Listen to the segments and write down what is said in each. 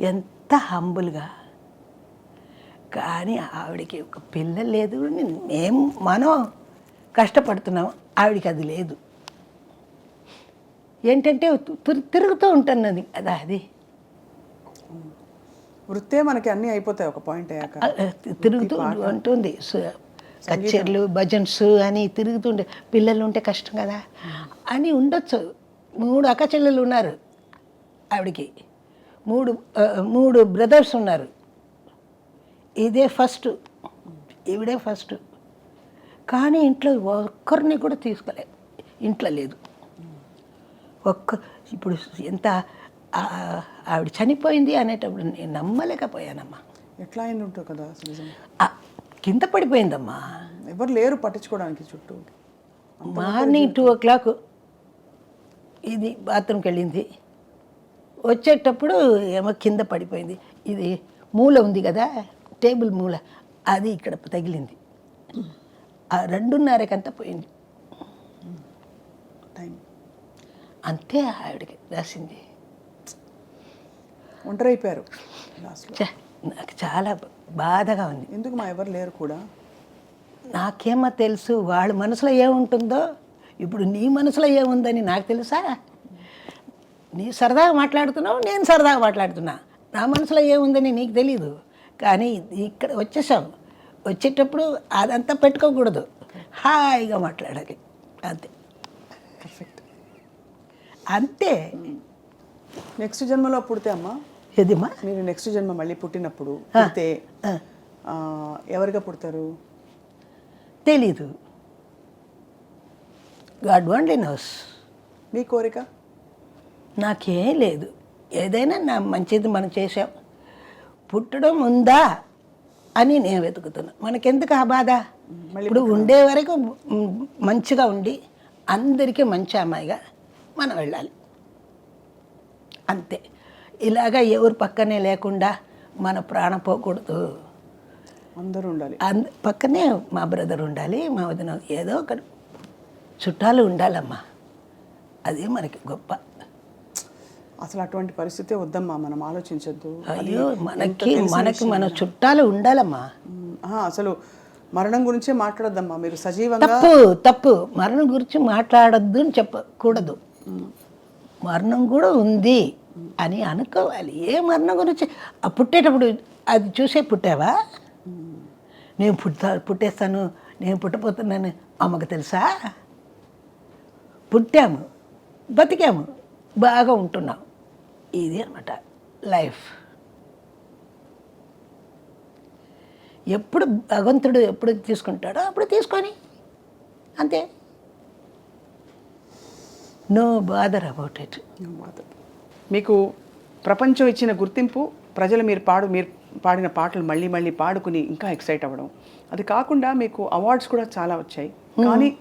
ఎంత హంబుల్గా. కానీ ఆవిడకి ఒక పిల్ల లేదు మేము మనం కష్టపడుతున్నాం ఆవిడకి అది లేదు. ఏంటంటే తిరు- తిరుగుతూ ఉంటున్నది అదా అది. వృత్తే మనకి అన్నీ అయిపోతాయి ఒక పాయింట్ అయ్యాక. తిరుగుతూ ఉంటుంది కచేర్లు భజన్స్ అని తిరుగుతుండే పిల్లలు ఉంటే కష్టం కదా. అని ఉండొచ్చు. మూడు అక్క చెల్లెలు ఉన్నారు ఆవిడకి. మూడు మూడు బ్రదర్స్ ఉన్నారు. ఇదే ఫస్ట్ ఈవిడే ఫస్ట్ కానీ ఇంట్లో ఒక్కరిని కూడా తీసుకోలే. ఇంట్లో లేదు. ఒక్క ఇప్పుడు ఎంత ఆవిడ చనిపోయింది అనేటప్పుడు నేను నమ్మలేకపోయానమ్మా. ఎట్లా అయింది ఉంటుంది కదా కింద పడిపోయిందమ్మా. ఎవరు లేరు పట్టించుకోవడానికి చుట్టూ. మార్నింగ్ టూ ఓ క్లాక్ ఇది బాత్రూమ్కి వెళ్ళింది. వచ్చేటప్పుడు ఏమో కింద పడిపోయింది. ఇది మూల ఉంది కదా టేబుల్ మూల అది ఇక్కడ తగిలింది. ఆ రెండున్నరకంతా పోయింది. టైం. అంతే ఆవిడకి రాసింది. ఒంటరి అయిపోయారు లాస్ట్లో. ఛే, నాకు చాలా బాధగా ఉంది. ఎందుకు మా ఎవరు లేరు కూడా? నాకేమో తెలుసు వాళ్ళ మనసులో ఏముంటుందో ఇప్పుడు నీ మనసులో ఏముందని నాకు తెలుసా? నీ సరదాగా మాట్లాడుతున్నావు నేను సరదాగా మాట్లాడుతున్నా. నా మనసులో ఏముందని నీకు తెలియదు కానీ ఇక్కడ వచ్చేసాం. వచ్చేటప్పుడు అదంతా పెట్టుకోకూడదు. హాయిగా మాట్లాడాలి. అంతే. పర్ఫెక్ట్ అంతే. నెక్స్ట్ జన్మలో పుడితే అమ్మా? ఎదిమా మీరు నెక్స్ట్ జన్మ మళ్ళీ పుట్టినప్పుడు పుడితే. ఆ, ఎవరిగా పుడతారు? తెలీదు. God only knows. మీ కోరిక? నాకేం లేదు. ఏదైనా నా మంచిది మనం చేసాం పుట్టడం ఉందా అని నేను వెతుకుతున్నా. మనకెందుకు ఆ బాధ? ఇప్పుడు ఉండే వరకు మంచిగా ఉండి అందరికీ మంచి అమ్మాయిగా మనం వెళ్ళాలి. అంతే. ఇలాగా ఎవరు పక్కనే లేకుండా మన ప్రాణం పోకూడదు. అందరూ ఉండాలి. అంద పక్కనే మా బ్రదర్ ఉండాలి మా వదిన ఏదో ఒక చుట్టాలు ఉండాలమ్మా. అదే మనకి గొప్ప. అసలు అటువంటి పరిస్థితి వద్దమ్మా మనం ఆలోచించొద్దు. అయ్యో మనకి మనకి మన చుట్టాలు ఉండాలమ్మా. అసలు మరణం గురించే మాట్లాడద్దమ్మా మీరు సజీవంగా తప్పు తప్పు. మరణం గురించి మాట్లాడద్దు అని చెప్పకూడదు. మరణం కూడా ఉంది అని అనుకోవాలి. ఏ మరణం గురించి? పుట్టేటప్పుడు అది చూసే పుట్టావా? నేను పుట్టా పుట్టేస్తాను నేను పుట్టపోతున్నాను అమ్మకు తెలుసా? పుట్టాము బతికాము బాగా ఉంటున్నాం. ఇది అనమాట లైఫ్. ఎప్పుడు భగవంతుడు ఎప్పుడు తీసుకుంటాడో అప్పుడు తీసుకొని అంతే. నో బాదర్ అబౌట్ ఇట్ మీకు ప్రపంచం ఇచ్చిన గుర్తింపు ప్రజలు మీరు పాడు మీరు పాడిన పాటలు మళ్ళీ మళ్ళీ పాడుకుని ఇంకా ఎక్సైట్ అవ్వడం. అది కాకుండా మీకు అవార్డ్స్ కూడా చాలా వచ్చాయి. కానీ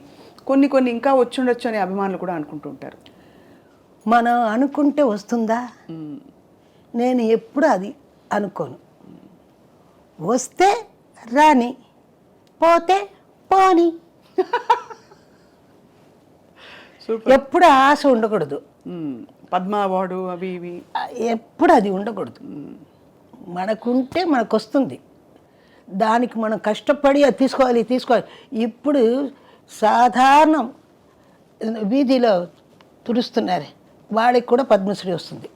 కొన్ని కొన్ని ఇంకా వచ్చుండొచ్చు అనే అభిమానులు కూడా అనుకుంటూ ఉంటారు. మనం అనుకుంటే వస్తుందా? నేను ఎప్పుడు అది అనుకోను. వస్తే రాని పోతే పోని. ఎప్పుడు ఆశ ఉండకూడదు. పద్మ అవార్డు అవి ఇవి. ఎప్పుడు అది ఉండకూడదు. మనకుంటే మనకు వస్తుంది దానికి మనం కష్టపడి అది తీసుకోవాలి తీసుకోవాలి. ఇప్పుడు సాధారణం వీధిలో తుడుస్తున్నారు. వాడికి కూడా పద్మశ్రీ వస్తుంది.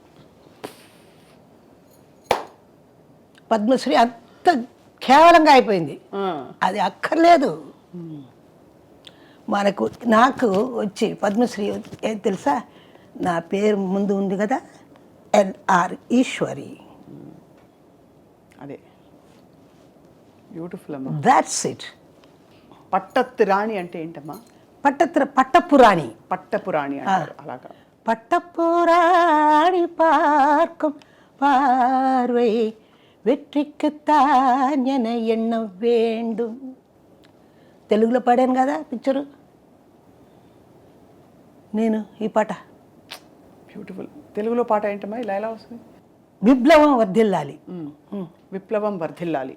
పద్మశ్రీ అంత కేవలంగా అయిపోయింది. అది అక్కర్లేదు. మనకు నాకు వచ్చి పద్మశ్రీ ఏం తెలుసా? నా పేరు ముందు ఉంది కదా? ఎన్ఆర్ ఈశ్వరి. అదే. బ్యూటిఫుల్ అమ్మా. దాట్స్ ఇట్ పట్టత్తు రాణి అంటే ఏంటమ్మా? పట్టత్ర పట్టపురాణి. పట్టపు రాణి అంటారు అలాగా. பட்டப்புராணி பார்க்கும் பார்வை వెట్రిక్కుతాన్ ఎన ఎన్న வேண்டும் తెలుగులో పాడాను కదా పిక్చరు నేను ఈ పాట బ్యూటిఫుల్ తెలుగులో పాట ఏంటమ్మా ఇలా ఎలా వస్తుంది విప్లవం వర్ధిల్లాలి మ్. విప్లవం వర్ధిల్లాలి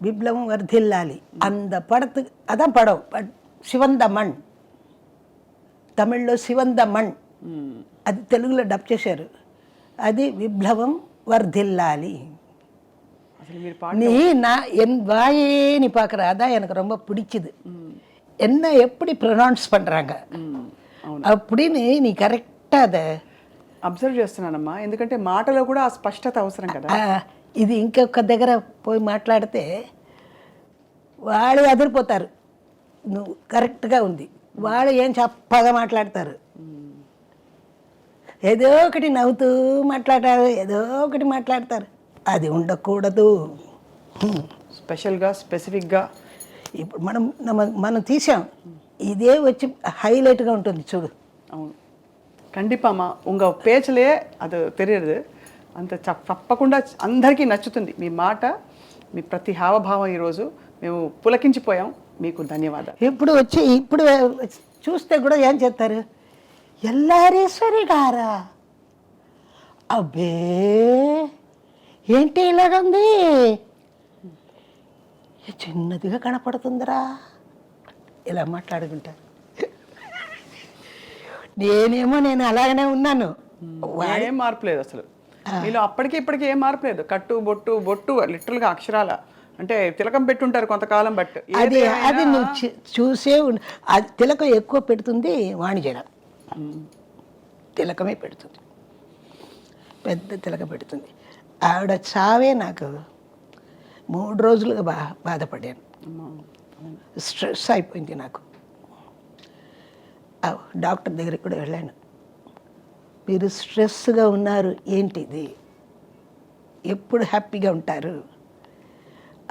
விப்ளவம் வர்தில்லாலி அந்த படத்துக்கு அதான் படம் பட் சிவந்த மண் తమిళ్లో శివంద మణ్ మ్. అది తెలుగులో డబ్ చేశారు అది విప్లవం వర్ధిల్లాలి అసలు మీరు పాట நீ நான் என் வாயே நீ பார்க்குற அதான் எனக்கு ரொம்ப பிடிக்குது என்ன எப்படி ப்ரொனவுன்ஸ் பண்ணுறாங்க మ్మ్. అవును அப்படின்னு நீ கரெக்டாக அதை అబ్జర్వ్ చేస్తున్నానమ్మా ఎందుకంటే మాటలో కూడా ఆ స్పష్టత అవసరం కదా ఆ, ఇది ఇంకొక దగ్గర పోయి మాట్లాడితే వాళ్ళు అదిరిపోతారు నువ్వు కరెక్ట్గా ఉంది వాళ్ళు ఏం చప్పగా మాట్లాడతారు ఏదో ఒకటి నవ్వుతూ మాట్లాడారు ఏదో ఒకటి మాట్లాడతారు. అది ఉండకూడదు. స్పెషల్గా స్పెసిఫిక్గా. ఇప్పుడు మనం మనం తీసాం. ఇదే వచ్చి హైలైట్గా ఉంటుంది చూడు. అవును. కండిపామా ఉంగ పేచలే అది తెలియదు. అంత తప్పకుండా అందరికీ నచ్చుతుంది. మీ మాట మీ ప్రతి హావభావం ఈరోజు మేము పులకించిపోయాం. మీకు ధన్యవాదాలు. ఇప్పుడు వచ్చి ఇప్పుడు చూస్తే కూడా ఏం చేస్తారు? ఎల్లారేశ్వరి గారా అబ్బే ఏంటి ఇలాగుంది? చిన్నదిగా కనపడుతుందిరా. ఇలా మాట్లాడుకుంటారు నేనేమో నేను అలాగనే ఉన్నాను. ఏం మార్పు లేదు అసలు. మీలో అప్పటికి ఇప్పటికి ఏం మార్పు లేదు. కట్టు బొట్టు బొట్టు లిటరల్గా అక్షరాల. అంటే తిలకం పెట్టుంటారు కొంతకాలం బట్ అది అది నువ్వు చూసే. అది తిలకం ఎక్కువ పెడుతుంది వాణిజ్యం తిలకమే పెడుతుంది. పెద్ద తిలక పెడుతుంది. ఆవిడ చావే నాకు మూడు రోజులుగా బా బాధపడాను స్ట్రెస్ అయిపోయింది నాకు. ఆ డాక్టర్ దగ్గరికి కూడా వెళ్ళాను. మీరు స్ట్రెస్గా ఉన్నారు ఏంటిది? ఎప్పుడు హ్యాపీగా ఉంటారు?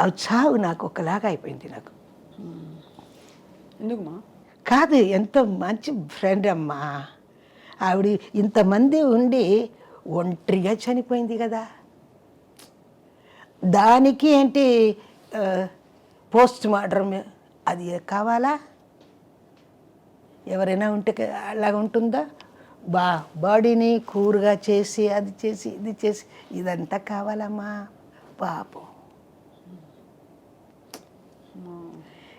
ఆ చావు నాకు ఒకలాగా అయిపోయింది నాకు. ఎందుకుమా? కాదు ఎంతో మంచి ఫ్రెండ్ అమ్మా. ఆవిడ ఇంతమంది ఉండి ఒంటరిగా చనిపోయింది కదా. దానికి ఏంటి పోస్ట్ మార్టం అది కావాలా? ఎవరైనా ఉంటే అలాగ ఉంటుందా? బా బాడీని కూరుగా చేసి అది చేసి ఇది చేసి ఇదంతా కావాలమ్మా. పాపం.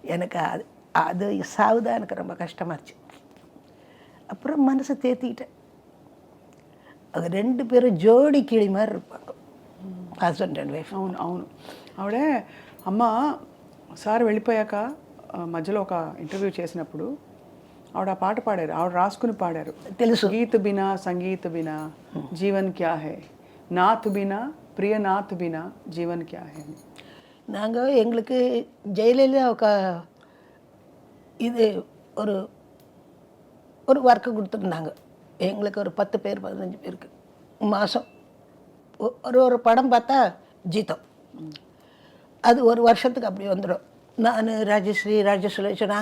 వెనక அது அது சாவுதான் எனக்கு ரொம்ப கஷ்டமாச்சு அப்புறம் மனசை தேத்திக்கிட்டேன் அது ரெண்டு பேரும் ஜோடி கிளி மாதிரி இருப்பாங்க ஹஸ்பண்ட் அண்ட் ஒய்ஃப் అవును అవును ఆవిడే అమ్మ సార్ వెళ్ళిపోయాక ఆ, మధ్యలో ఒక ఇంటర్వ్యూ చేసినప్పుడు ఆవిడ ఆ పాట పాడారు ఆవిడ రాసుకుని పాడారు తెలుసు గీత్ బినా సంగీత్ బినా జీవన్ క్యా హే నాత్ బినా ప్రియ నాత్ బినా జీవన్ క్యా హే అని. நாங்கள் எங்களுக்கு ஜெயலலிதா ఒక இது ஒரு ஒரு ஒர்க்கு கொடுத்துருந்தாங்க. எங்களுக்கு ஒரு பத்து பேர் பதினஞ்சு பேருக்கு. மாதம் ஒரு ஒரு படம் பார்த்தா ஜீதம். அது ஒரு வருஷத்துக்கு அப்படி வந்துடும். நான் ராஜஸ்ரீ ராஜசுலேஷனா?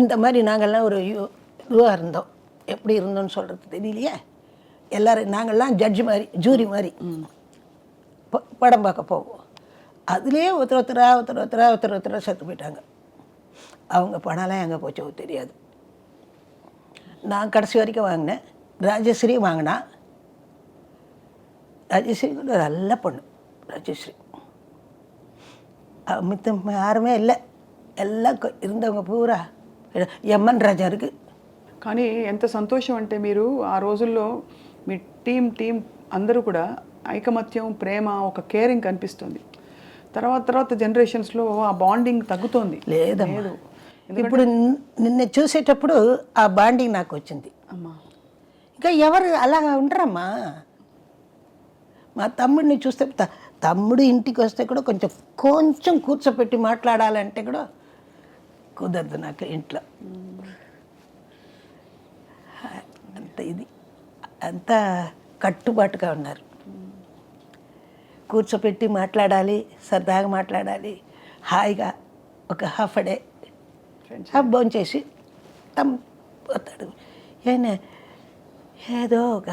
இந்த மாதிரி நாங்கள்லாம் ஒரு இதுவாக இருந்தோம். எப்படி இருந்தோம்னு சொல்கிறது தெரியலையே. எல்லோரும் நாங்கள்லாம் ஜட்ஜு மாதிரி ஜூரி மாதிரி படம் பார்க்க போவோம். அதுலேயே ஒருத்தர் ஒருத்தராக ஒருத்தர் ஒருத்தராக ஒருத்தர் ஒருத்தராக செத்து போயிட்டாங்க. அவங்க பணம்லாம் எங்கே போச்சோ தெரியாது நான் கடைசி வரைக்கும் வாங்கினேன் ராஜஸ்ரீ வாங்கினா ராஜஸ்ரீ கூட நல்ல பொண்ணு ராஜஸ்ரீ அஹ் மித்தம் யாருமே இல்லை எல்லாம் கொ- இருந்தவங்க பூரா எம்என் ராஜா இருக்குது కానీ ఎంత సంతోషం అంటే మీరు ఆ రోజుల్లో మీ టీం టీం అందరూ కూడా ఐకమత్యం ప్రేమ ఒక కేరింగ్ కనిపిస్తుంది తర్వాత తర్వాత జనరేషన్స్లో ఆ బాండింగ్ తగ్గుతోంది లేదమ్మా లేదు ఇప్పుడు నిన్- నిన్న చూసేటప్పుడు ఆ బాండింగ్ నాకు వచ్చింది. అమ్మా. ఇంకా ఎవరు అలాగా ఉండరమ్మా. మా తమ్ముడిని చూస్తే తమ్ముడు ఇంటికి వస్తే కూడా కొంచెం కొంచెం కూర్చోపెట్టి మాట్లాడాలంటే కూడా కుదరదు నాకు ఇంట్లో. అంత ఇది అంత కట్టుబాటుగా ఉన్నారు. కూర్చోపెట్టి మాట్లాడాలి సరదాగా మాట్లాడాలి హాయిగా ఒక హాఫ్ డే భోజనం చేసి తమ్ పోతాడు. ఆయన ఏదో ఒక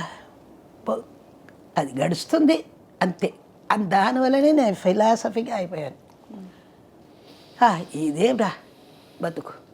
అది గడుస్తుంది అంతే. దానివల్లనే నేను ఫిలాసఫీగా అయిపోయాను. ఆ, ఇదేంరా బతుకు.